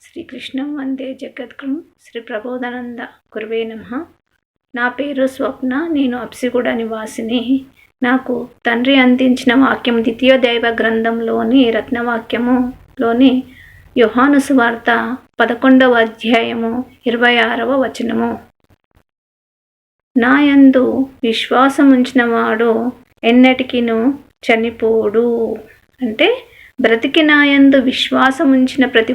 శ్రీకృష్ణం వందే జగద్గురు శ్రీ ప్రబోధానంద గురువే నమ. నా పేరు స్వప్న నేను అప్సిగూడ నివాసిని. నాకు తండ్రి అందించిన వాక్యం ద్వితీయ దైవ గ్రంథంలోని రత్నవాక్యములోని యోహాను సువార్త పదకొండవ అధ్యాయము ఇరవై ఆరవ వచనము. నాయందు విశ్వాసం ఉంచిన వాడు ఎన్నటికీను చనిపోడు. అంటే బ్రతికినాయందు విశ్వాసముంచిన విశ్వాసం ఉంచిన ప్రతి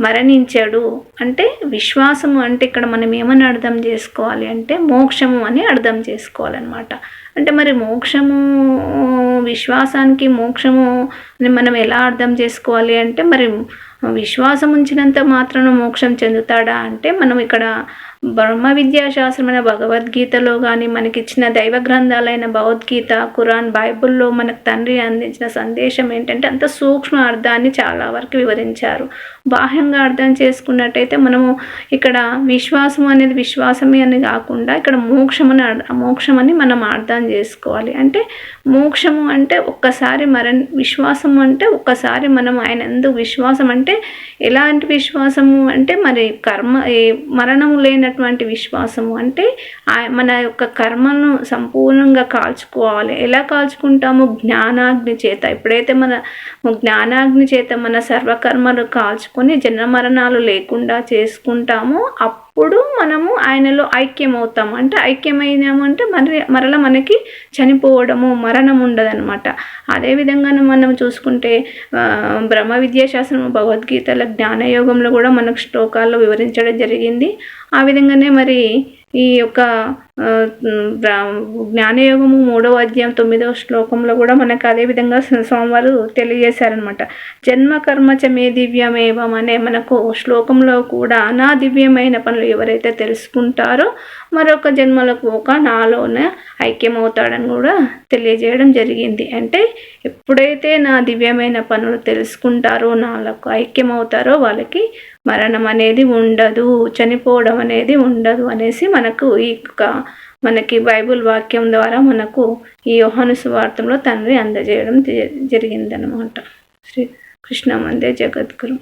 మరణించాడు. అంటే విశ్వాసము అంటే ఇక్కడ మనం ఏమని అర్థం చేసుకోవాలి అంటే మోక్షము అని అర్థం చేసుకోవాలన్నమాట. అంటే మరి మోక్షము విశ్వాసానికి మోక్షము అని మనం ఎలా అర్థం చేసుకోవాలి అంటే మరి విశ్వాసం ఉంచినంత మాత్రం మోక్షం చెందుతాడా? అంటే మనం ఇక్కడ బ్రహ్మ విద్యాశాస్త్రమైన భగవద్గీతలో కానీ మనకిచ్చిన దైవ గ్రంథాలైన భగవద్గీత ఖురాన్ బైబిల్లో మనకు తండ్రి అందించిన సందేశం ఏంటంటే అంత సూక్ష్మ అర్థాన్ని చాలా వరకు వివరించారు. బాహ్యంగా అర్థం చేసుకున్నట్టయితే మనము ఇక్కడ విశ్వాసం అనేది విశ్వాసమే అని కాకుండా ఇక్కడ మోక్షమని అని మనం అర్థం చేసుకోవాలి. అంటే మోక్షము అంటే ఒక్కసారి మరణ విశ్వాసం అంటే ఒక్కసారి మనం ఆయన ఎందుకు విశ్వాసం అంటే ఎలాంటి విశ్వాసము అంటే మరి కర్మ మరణము లేనటువంటి విశ్వాసము అంటే మన యొక్క కర్మను సంపూర్ణంగా కాల్చుకోవాలి. ఎలా కాల్చుకుంటాము? జ్ఞానాగ్ని చేత. ఎప్పుడైతే మన జ్ఞానాగ్ని చేత మన సర్వకర్మలు కాల్చుకొని జన్మ మరణాలు లేకుండా చేసుకుంటామో అప్పుడు మనము ఆయనలో ఐక్యమవుతాము అంటే ఐక్యమైనామంటే మరి మరల మనకి చనిపోవడము మరణం ఉండదనమాట అదేవిధంగా మనం చూసుకుంటే బ్రహ్మ విద్యాశాస్త్రం భగవద్గీతల జ్ఞానయోగంలో కూడా మనకు శ్లోకాల్లో వివరించడం జరిగింది. ఆ విధంగానే మరి ఈ యొక్క జ్ఞానయోగము మూడవ అధ్యాయం తొమ్మిదవ శ్లోకంలో కూడా మనకు అదేవిధంగా స్వామివారు తెలియజేశారనమాట జన్మ కర్మచ మే దివ్యమేవం అనే మనకు శ్లోకంలో కూడా నా దివ్యమైన పనులు ఎవరైతే తెలుసుకుంటారో మరొక జన్మలకు ఒక నాలోనే ఐక్యమవుతాడని కూడా తెలియజేయడం జరిగింది. అంటే ఎప్పుడైతే నా దివ్యమైన పనులు తెలుసుకుంటారో నాలకు ఐక్యమవుతారో వాళ్ళకి మరణం అనేది ఉండదు చనిపోవడం అనేది ఉండదు అనేసి మనకు ఈ మనకి బైబుల్ వాక్యం ద్వారా మనకు ఈ యోహాను సువార్తంలో తండ్రి అందజేయడం జరిగిందనమాట. శ్రీ కృష్ణమందే జగద్గురు.